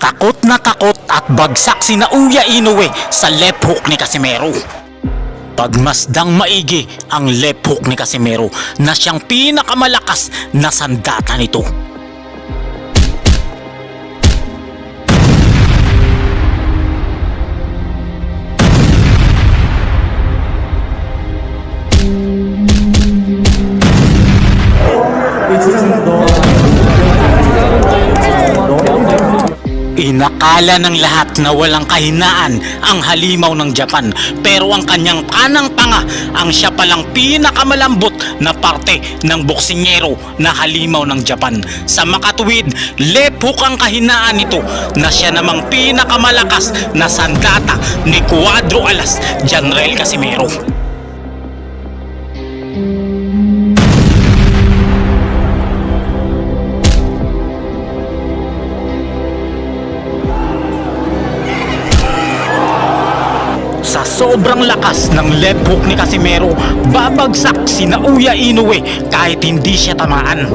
Takot na takot at bagsak si Nauya Inoue sa left hook ni Casimero. Pagmasdang maigi ang left hook ni Casimero na siyang pinakamalakas na sandata nito. Inakala ng lahat na walang kahinaan ang halimaw ng Japan pero ang kanyang kanang panga ang siya palang pinakamalambot na parte ng boksingero na halimaw ng Japan. Sa makatuwid, left hook ang kahinaan nito na siya namang pinakamalakas na sandata ni Cuadro Alas, Janrel Casimero. Sa sobrang lakas ng left hook ni Casimero, babagsak si Nauya Inoue kahit hindi siya tamaan.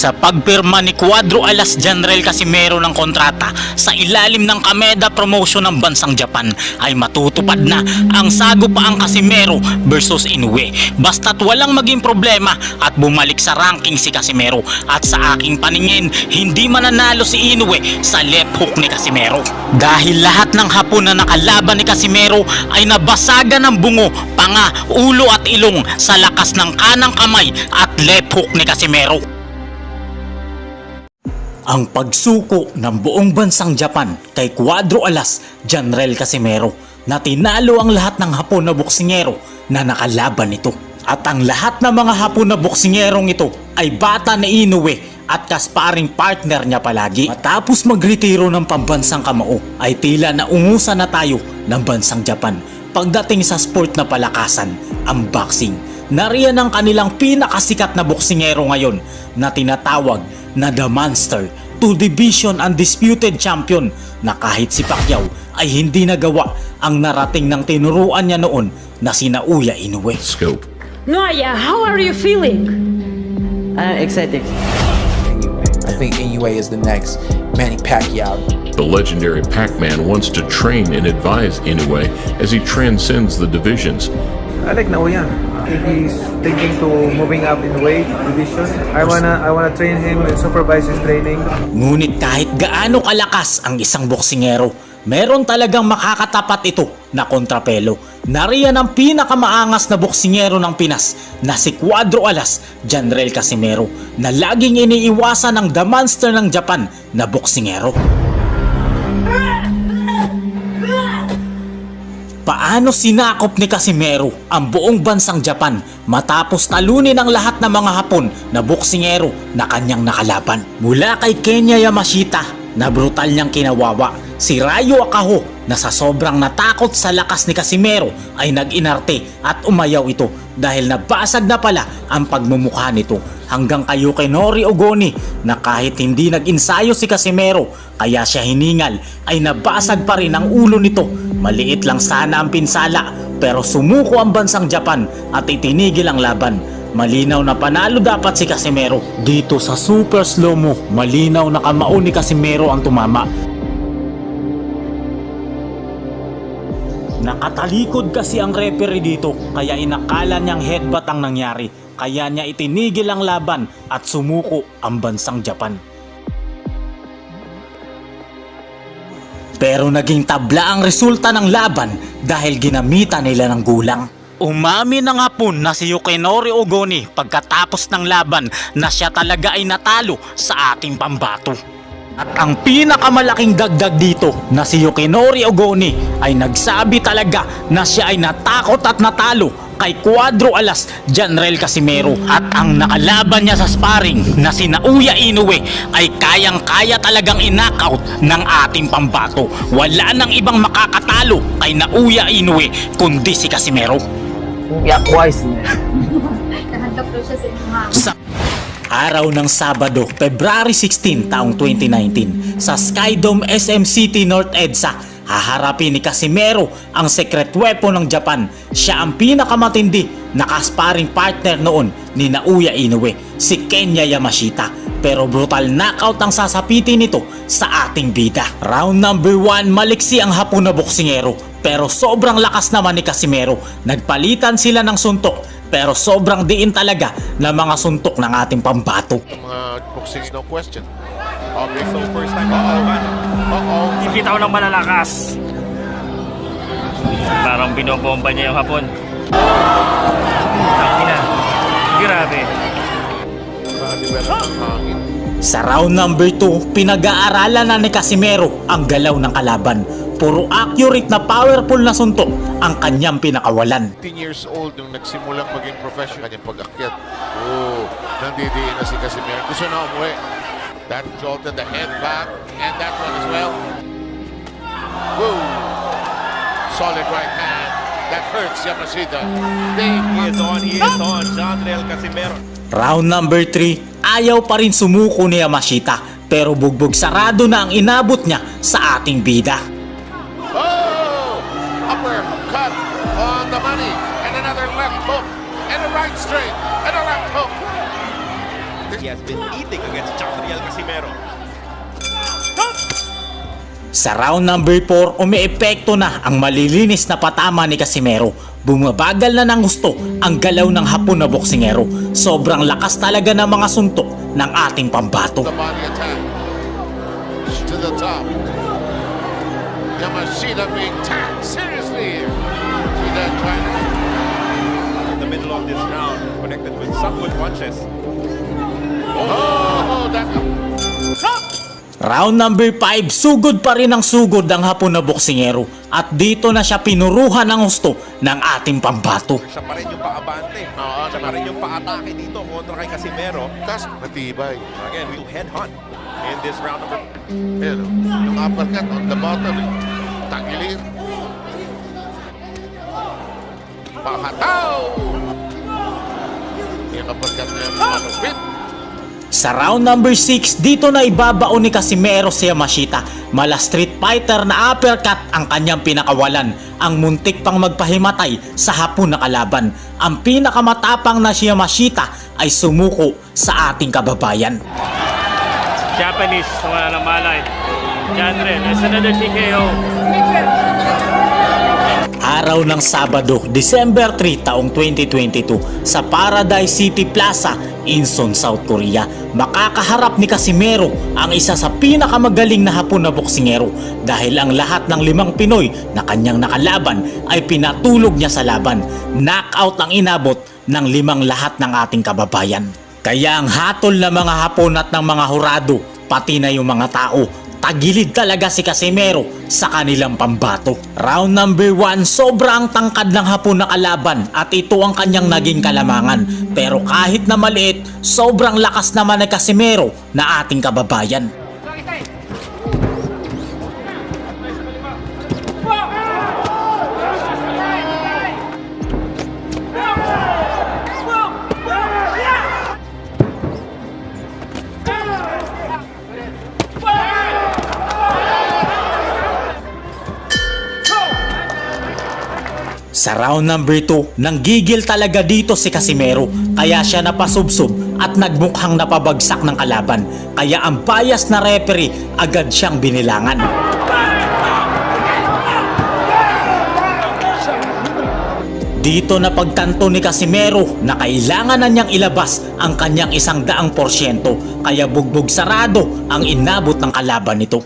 Sa pagpirma ni Cuadro Alas Janrel Casimero ng kontrata sa ilalim ng Kameda Promotion ng bansang Japan. Ay matutupad na ang sagupaang Casimero versus Inoue. Basta't walang maging problema at bumalik sa ranking si Casimero. At sa aking paningin hindi mananalo si Inoue sa left hook ni Casimero. Dahil lahat ng hapon na nakalaban ni Casimero ay nabasagan ng bungo, panga, ulo at ilong sa lakas ng kanang kamay at left hook ni Casimero ang pagsuko ng buong bansang Japan kay Cuadro Alas, Janrel Casimero na tinalo ang lahat ng hapon na boksingero na nakalaban nito. At ang lahat ng mga hapon na boksingerong ito ay bata ni Inoue at kasparing partner niya palagi. Matapos magretiro ng pambansang kamao ay tila naungusan na tayo ng bansang Japan pagdating sa sport na palakasan, ang boxing. Nariyan ang kanilang pinakasikat na boksingero ngayon na tinatawag na The Monster, two division undisputed champion na kahit si Pacquiao ay hindi nagawa ang narating ng tinuruan niya noon na si Nauya Inoue. scope. Noya, how are you feeling? I'm excited. I think Inoue is the next Manny Pacquiao. The legendary Pac-Man wants to train and advise Inoue as he transcends the divisions. I like Naoya. If he's thinking to moving up in weight division, I wanna I wanna train him and supervise his training. Ngunit kahit gaano kalakas ang isang boksingero, meron talagang makakatapat ito na kontrapelo. Nariyan ang pinakamaangas na boksingero ng Pinas na si Cuadro Alas, Janrel Casimero, na laging iniiwasan ng The Monster ng Japan na boksingero. Paano sinakop ni Casimero ang buong bansang Japan matapos talunin ang lahat ng mga Hapon na boksingero na kanyang nakalaban? Mula kay Kenya Yamashita na brutal niyang kinawawa, si Rayo Akaho na sa sobrang natakot sa lakas ni Casimero ay nag-inarte at umayaw ito dahil nabasag na pala ang pagmumukha nito hanggang kayo kay Nori Ogoni na kahit hindi nag-insayo si Casimero kaya siya hiningal ay nabasag pa rin ang ulo nito. Maliit lang sana ang pinsala pero sumuko ang bansang Japan at itinigil ang laban. Malinaw na panalo dapat si Casimero. Dito sa super slow mo, malinaw na kamao ni Casimero ang tumama. Nakatalikod kasi ang referee dito kaya inakala niyang headbutt ang nangyari kaya niya itinigil ang laban at sumuko ang bansang Japan. Pero naging tabla ang resulta ng laban dahil ginamitan nila ng gulang. Umami ng hapon na si Yukinori Ogoni pagkatapos ng laban na siya talaga ay natalo sa ating pambato. At ang pinakamalaking dagdag dito na si Yukinori Ogoni ay nagsabi talaga na siya ay natakot at natalo kay Cuadro Alas Janrel Casimero at ang nakalaban niya sa sparring na si Nauya Inoue ay kayang-kaya talagang inknockout ng ating pambato. Wala nang ibang makakatalo kay Nauya Inoue kundi si Casimero. Sa mga Sa araw ng Sabado, February 16, taong 2019, sa Skydome SM City North EDSA, Haharapin ni Casimero ang secret weapon ng Japan. Siya ang pinakamatindi na kasparing partner noon ni Naoya Inoue, si Kenya Yamashita. Pero brutal knockout ang sasapitin nito sa ating bida. Round number 1, maliksi ang hapon na boksingero. Pero sobrang lakas naman ni Casimero. Nagpalitan sila ng suntok pero sobrang diin talaga ng mga suntok ng ating pambato. mga boxing, no question. Okay, so first time makalaban. Uh-oh. Bibitaw ng malalakas. Parang binobomba niya yung hapon. Tangina. Grabe. Naka-develop ng hangin. Sa round number 2, pinag-aaralan na ni Casimero ang galaw ng kalaban. Puro accurate na powerful na suntok ang kanyang pinakawalan. 15 years old nung nagsimulang maging professional kanyang pag-akyat. Oh, nandidiin na si Casimiro. Gusto na umuwi. That jolt in the head back and that one as well. Woo! Solid right hand. That hurts Yamashita. Big He is on, he is on. Jandrel Casimero. Round number 3, ayaw pa rin sumuko ni Yamashita pero bugbog sarado na ang inabot niya sa ating bida. Oh! Upper cut on the money. And another left hook. And a right straight. And a left hook. He has been eating against Jandrel Casimero. Sa round number 4, umiepekto na ang malilinis na patama ni Casimero. Bumabagal na ng gusto ang galaw ng hapon na boksingero. Sobrang lakas talaga ng mga suntok ng ating pambato. The body attack. To the top. Yamashita being tagged seriously that to In the middle of this round, connected with some good punches. Oh, that Round number 5, sugod pa rin ang sugod ng hapon na boksingero at dito na siya pinuruhan ng gusto ng ating pambato. Siya pa rin yung paabante. Oo, Siya pa rin yung paatake dito kontra kay Casimero. kas matibay. Again, we'll headhunt in this round number oh. yung uppercut on the bottom. Tagilir. Pahataw! Yung uppercut na yung malupit. Sa round number 6, dito na ibabaon ni Casimero si Yamashita. Mala street fighter na uppercut ang kanyang pinakawalan. Ang muntik pang magpahimatay sa hapon na kalaban. Ang pinakamatapang na si Yamashita ay sumuko sa ating kababayan. Japanese, wala ng malay. Jandrel, there's another TKO. Araw ng Sabado, December 3 taong 2022 sa Paradise City Plaza, Incheon, South Korea. Makakaharap ni Casimero ang isa sa pinakamagaling na hapon na boksingero dahil ang lahat ng limang Pinoy na kanyang nakalaban ay pinatulog niya sa laban. Knockout ang inabot ng limang lahat ng ating kababayan. Kaya ang hatol ng mga hapon at ng mga hurado, pati na yung mga tao, tagilid talaga si Casimero sa kanilang pambato. Round number 1, sobrang tangkad ng hapon na kalaban at ito ang kanyang naging kalamangan. Pero kahit na maliit, sobrang lakas naman ni Casimero na ating kababayan. Sa round number 2, nanggigil talaga dito si Casimero kaya siya napasubsob at nagmukhang napabagsak ng kalaban. Kaya ang bias na referee agad siyang binilangan. Dito na pagtanto ni Casimero na kailangan na niyang ilabas ang kanyang isang daang porsyento kaya bugbog sarado ang inabot ng kalaban nito.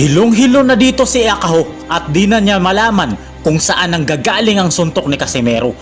Hilong-hilo na dito si Akaho at di na niya malaman kung saan ang gagaling ang suntok ni Casimero.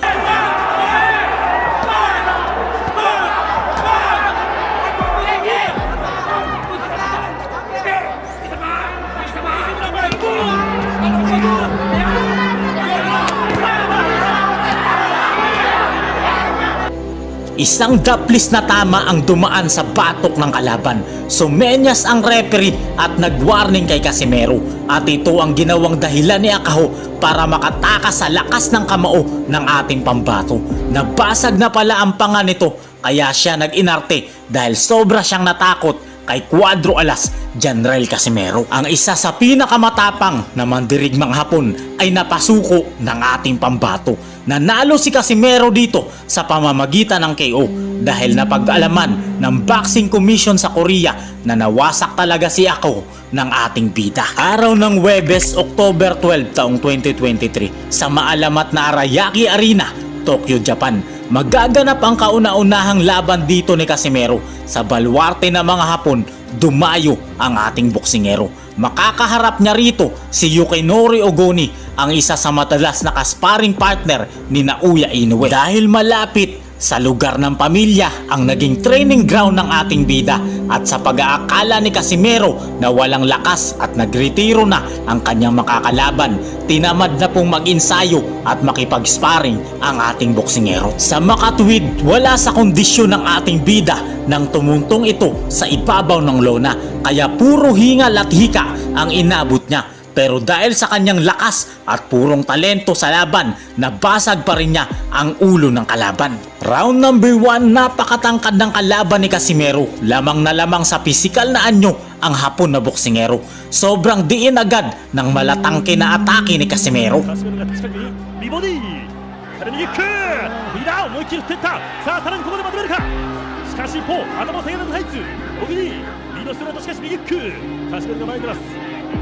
Isang daplis na tama ang dumaan sa batok ng kalaban. Sumenyas ang referee at nag-warning kay Casimero. At ito ang ginawang dahilan ni Akaho para makatakas sa lakas ng kamao ng ating pambato. Nabasag na pala ang panga nito kaya siya nag-inarte dahil sobra siyang natakot kay Cuadro Alas, General Casimero. Ang isa sa pinakamatapang na mandirigmang hapon ay napasuko ng ating pambato. Nanalo si Casimero dito sa pamamagitan ng KO dahil napag-alaman ng Boxing Commission sa Korea na nawasak talaga si ako ng ating bida. Araw ng Webes, October 12 taong 2023 sa maalamat na Arayaki Arena, Tokyo, Japan. Magaganap ang kauna-unahang laban dito ni Casimero sa balwarte ng mga Hapon. Dumayo ang ating boksingero. Makakaharap niya rito si Yukinori Ogoni, ang isa sa madalas na kasparing partner ni Naoya Inoue. Dahil malapit sa lugar ng pamilya ang naging training ground ng ating bida at sa pag-aakala ni Casimero na walang lakas at nagretiro na ang kanyang makakalaban, tinamad na pong mag-insayo at makipag-sparring ang ating boksingero. Sa makatwid, wala sa kondisyon ng ating bida nang tumuntong ito sa ibabaw ng lona kaya puro hingal at hika ang inabot niya pero dahil sa kanyang lakas at purong talento sa laban, nabasag pa rin niya ang ulo ng kalaban. Round number 1, napakatangkad ng kalaban ni Casimero. Lamang na lamang sa pisikal na anyo ang hapon na boksingero. Sobrang diin agad ng malatangke na atake ni Casimero.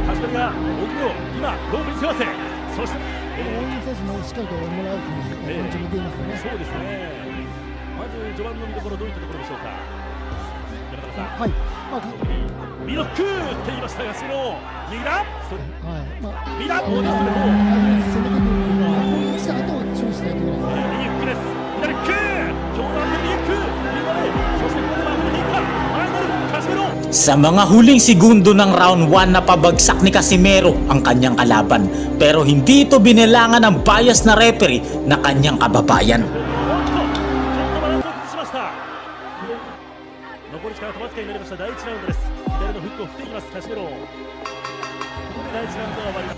カスメロが近くにリボディさらにキックリーダー思いっきり振っていったさあさらにここでまとめるかしかし一方頭を下げられたタイツオギリリードしてるとしかし右キックカスメロが前に出ますカスメロがオギリを今ロープに背負わせそして応援選手もしっかりともらうという気持ちも出ますよね。そうですねまず序盤の見どころどういったところでしょうか山田さんはい。まあ、かミドックって言いましたがその右だストはい。まあ、右だボールストレート攻めてくるのは、攻撃した後を注意しないといけないですね。 Sa mga huling segundo ng round 1 na pabagsak ni Casimero ang kanyang kalaban. Pero hindi ito binilangan ng bias na referee na kanyang kababayan.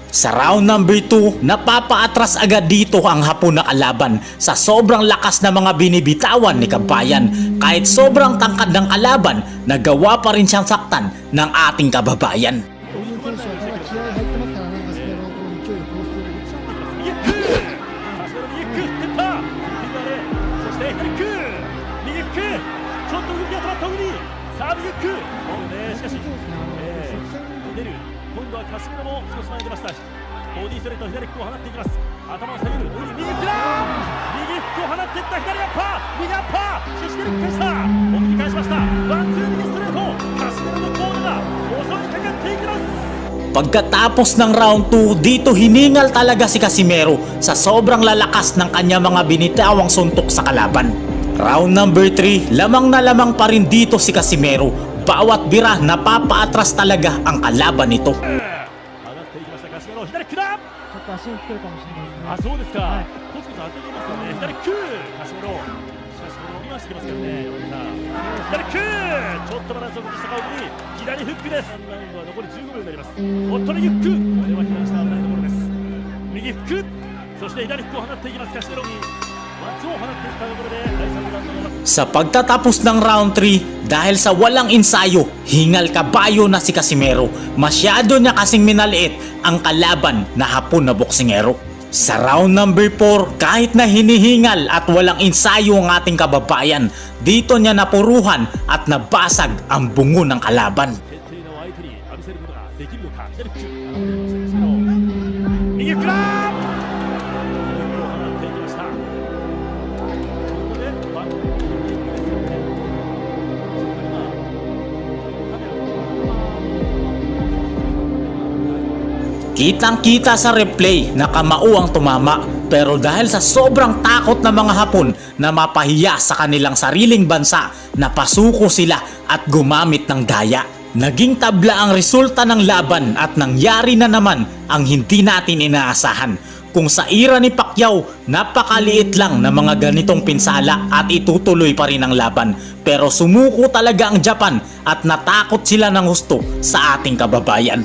Sa round number 2, napapaatras agad dito ang hapon na kalaban sa sobrang lakas na mga binibitawan ni Kabayan. Kahit sobrang tangkad ng kalaban, nagawa pa rin siyang saktan ng ating kababayan. カシメロも少し前に出ましたボディストレート左フックを放っていきます頭を下げる小栗右フックだ右フックを放っていった左アッパー右アッパーそしてルック返した送り返しましたワンツー右ストレートカシメロのコーナー襲いかかっていきます Pagkatapos ng round 2, dito hiningal talaga si Casimero sa sobrang lalakas ng kanya mga binitawang suntok sa kalaban. Round number 3, lamang na lamang pa rin dito si Casimero. Bawat bira napapaatras talaga ang kalaban nito. 足に来てるかもしれないですね。あそうですか、はい。コツコツ当てていますからね。左クーカシメロしかしこれ伸びましてきますからね。山田さん左クーちょっとバランスを崩した顔に左フックです。ラウンドは残り15秒になります。おっと右フック。これは避難した危ないところです。右フック。そして左フックを放っていきます。カシメロ Sa pagtatapos ng round 3, dahil sa walang ensayo, hingal kabayo na si Casimero. Masyado niya kasing minaliit ang kalaban na hapon na boksingero. Sa round number 4, kahit na hinihingal at walang ensayo ang ating kababayan, dito niya napuruhan at nabasag ang bungo ng kalaban. Kitang-kita sa replay na kamao ang tumama pero dahil sa sobrang takot ng mga Hapon na mapahiya sa kanilang sariling bansa, napasuko sila at gumamit ng daya. Naging tabla ang resulta ng laban at nangyari na naman ang hindi natin inaasahan. Kung sa ira ni Pacquiao, napakaliit lang na mga ganitong pinsala at itutuloy pa rin ang laban. Pero sumuko talaga ang Japan at natakot sila ng husto sa ating kababayan.